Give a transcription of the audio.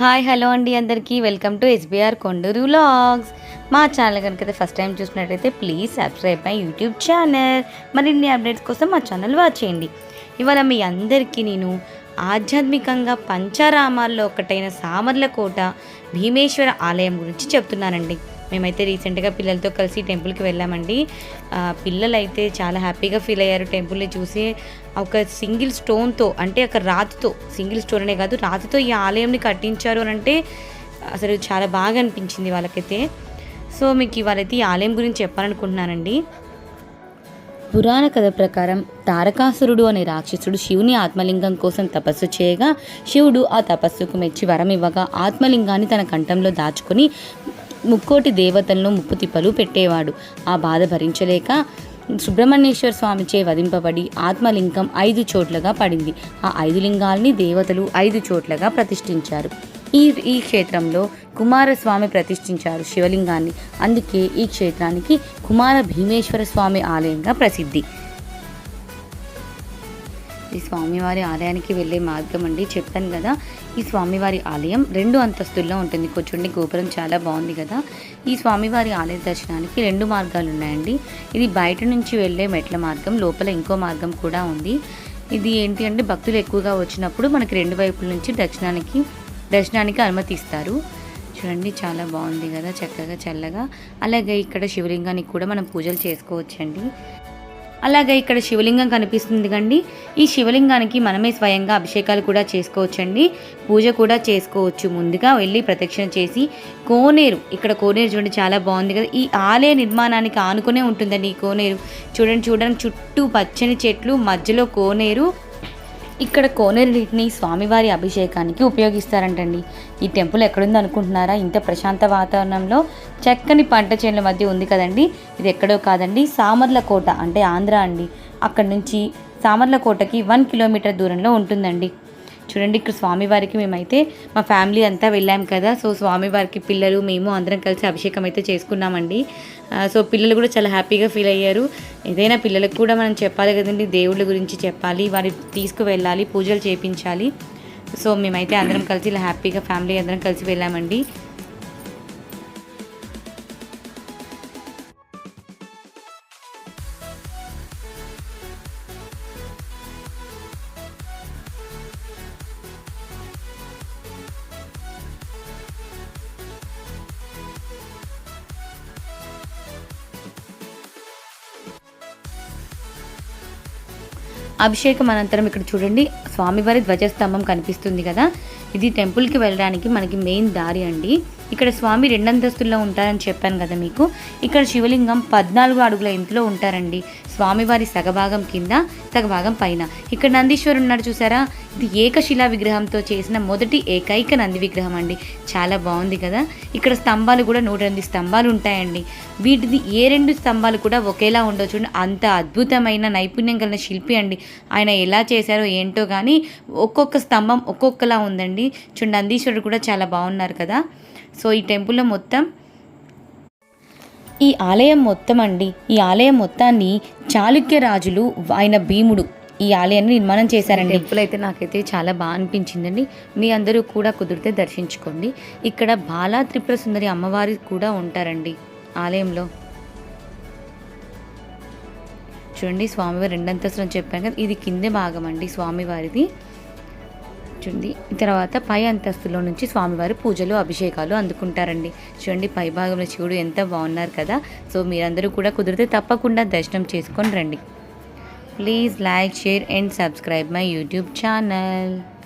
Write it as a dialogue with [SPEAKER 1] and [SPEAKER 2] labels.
[SPEAKER 1] Hi hello అండి అందరికీ. Welcome to SBR Konduru vlogs. మా ఛానల్ కనుక ఫస్ట్ టైం చూసినట్టయితే please subscribe my YouTube channel. మరిన్ని అప్డేట్స్ కోసం మా ఛానల్ వాచ్ చేయండి. ఇవాళ మీ అందరికీ నేను ఆధ్యాత్మికంగా పంచారామాల్లో ఒకటైన సామర్లకోట భీమేశ్వర ఆలయం గురించి చెప్తున్నానండి. మేమైతే రీసెంట్గా పిల్లలతో కలిసి టెంపుల్కి వెళ్ళామండి. పిల్లలైతే చాలా హ్యాపీగా ఫీల్ అయ్యారు టెంపుల్ని చూసి. ఒక సింగిల్ స్టోన్తో అంటే ఒక రాతితో సింగిల్ స్టోన్ అనే కాదు రాతితో ఈ ఆలయంని కట్టించారు అని అంటే అసలు చాలా బాగా అనిపించింది వాళ్ళకైతే. సో మీకు ఇవాళైతే ఈ ఆలయం గురించి చెప్పాలనుకుంటున్నానండి. పురాణ కథ ప్రకారం తారకాసురుడు అనే రాక్షసుడు శివుని ఆత్మలింగం కోసం తపస్సు చేయగా శివుడు ఆ తపస్సుకు మెచ్చి వరం ఇవ్వగా ఆత్మలింగాన్ని తన కంఠంలో దాచుకొని ముక్కోటి దేవతలను ముప్పు తిప్పలు పెట్టేవాడు. ఆ బాధ భరించలేక సుబ్రహ్మణ్యేశ్వర స్వామిచే వధింపబడి ఆత్మలింగం ఐదు చోట్లగా పడింది. ఆ ఐదు లింగాల్ని దేవతలు ఐదు చోట్లగా ప్రతిష్ఠించారు. ఈ ఈ క్షేత్రంలో కుమారస్వామి ప్రతిష్ఠించారు శివలింగాన్ని. అందుకే ఈ క్షేత్రానికి కుమార భీమేశ్వర స్వామి ఆలయంగా ప్రసిద్ధి. ఈ స్వామివారి ఆలయానికి వెళ్ళే మార్గం అండి. చెప్పాను కదా ఈ స్వామివారి ఆలయం రెండు అంతస్తుల్లో ఉంటుంది. కూర్చోండి గోపురం చాలా బాగుంది కదా. ఈ స్వామివారి ఆలయ దర్శనానికి రెండు మార్గాలు ఉన్నాయండి. ఇది బయట నుంచి వెళ్ళే మెట్ల మార్గం లోపల ఇంకో మార్గం కూడా ఉంది. ఇది ఏంటి అంటే భక్తులు ఎక్కువగా వచ్చినప్పుడు మనకి రెండు వైపుల నుంచి దర్శనానికి దర్శనానికి అనుమతిస్తారు. చూడండి చాలా బాగుంది కదా చక్కగా చల్లగా. అలాగే ఇక్కడ శివలింగానికి కూడా మనం పూజలు చేసుకోవచ్చండి. అలాగే ఇక్కడ శివలింగం కనిపిస్తుంది కండి. ఈ శివలింగానికి మనమే స్వయంగా అభిషేకాలు కూడా చేసుకోవచ్చండి. పూజ కూడా చేసుకోవచ్చు. ముందుగా వెళ్ళి ప్రదక్షిణ చేసి కోనేరు. ఇక్కడ కోనేరు చూడండి చాలా బాగుంది కదా. ఈ ఆలయ నిర్మాణానికి ఆనుకునే ఉంటుందండి ఈ కోనేరు. చూడండి చూడడానికి చుట్టూ పచ్చని చెట్లు మధ్యలో కోనేరు. ఇక్కడ కోనేరు నీటిని స్వామివారి అభిషేకానికి ఉపయోగిస్తారంటండి. ఈ టెంపుల్ ఎక్కడుంది అనుకుంటున్నారా? ఇంత ప్రశాంత వాతావరణంలో చక్కని పంట చేనుల మధ్య ఉంది కదండి. ఇది ఎక్కడో కాదండి సామర్లకోట అంటే ఆంధ్ర అండి. అక్కడ నుంచి సామర్లకోటకి వన్ కిలోమీటర్ దూరంలో ఉంటుందండి. చూడండి ఇక్కడ స్వామివారికి మేమైతే మా ఫ్యామిలీ అంతా వెళ్ళాం కదా. సో స్వామివారికి పిల్లలు మేము అందరం కలిసి అభిషేకం అయితే చేసుకున్నామండి. సో పిల్లలు కూడా చాలా హ్యాపీగా ఫీల్ అయ్యారు. ఏదైనా పిల్లలకు కూడా మనం చెప్పాలి కదండి దేవుళ్ళ గురించి చెప్పాలి వారి తీసుకువెళ్ళాలి పూజలు చేపించాలి. సో మేమైతే అందరం కలిసి ఇలా హ్యాపీగా ఫ్యామిలీ అందరం కలిసి వెళ్ళామండి. అభిషేకం అనంతరం ఇక్కడ చూడండి స్వామివారి ధ్వజస్తంభం కనిపిస్తుంది కదా. ఇది టెంపుల్కి వెళ్ళడానికి మనకి మెయిన్ దారి అండి. ఇక్కడ స్వామి రెండంతస్తుల్లో ఉంటారని చెప్పాను కదా మీకు. ఇక్కడ శివలింగం పద్నాలుగు అడుగుల ఇంట్లో ఉంటారండి. స్వామివారి సగభాగం కింద సగభాగం పైన. ఇక్కడ నందీశ్వరుడు ఉన్నాడు చూసారా? ఇది ఏకశిలా విగ్రహంతో చేసిన మొదటి ఏకైక నంది విగ్రహం అండి. చాలా బాగుంది కదా? ఇక్కడ స్తంభాలు కూడా నూట ఎనిమిది స్తంభాలు ఉంటాయండి. వీటిది ఏ రెండు స్తంభాలు కూడా ఒకేలా ఉండవు చూడండి అంత అద్భుతమైన నైపుణ్యం కలిగిన శిల్పి అండి. ఆయన ఎలా చేశారో ఏంటో కానీ ఒక్కొక్క స్తంభం ఒక్కొక్కలా ఉందండి. చూడండి నందీశ్వరుడు కూడా చాలా బాగున్నారు కదా? సో ఈ టెంపుల్లో మొత్తం ఈ ఆలయం మొత్తం అండి. ఈ ఆలయం మొత్తాన్ని చాళుక్య రాజులు ఆయన భీముడు ఈ ఆలయాన్ని నిర్మాణం చేశారండి. టెంపుల్ అయితే నాకైతే చాలా బాగా అనిపించిందండి. మీ అందరూ కూడా కుదిరితే దర్శించుకోండి. ఇక్కడ బాలా త్రిపుర సుందరి అమ్మవారి కూడా ఉంటారండి ఆలయంలో. చూడండి స్వామివారి రెండంతస్తులు అని చెప్పాను కదా ఇది కింద భాగం అండి స్వామివారిది. చూడండి తర్వాత పై అంతస్తులో నుంచి స్వామివారి పూజలు అభిషేకాలు అందుకుంటారండి. చూడండి పై భాగంలో శివుడు ఎంత బాగున్నారు కదా. సో మీరందరూ కూడా కుదిరితే తప్పకుండా దర్శనం చేసుకొని రండి. Please like share and subscribe my YouTube channel.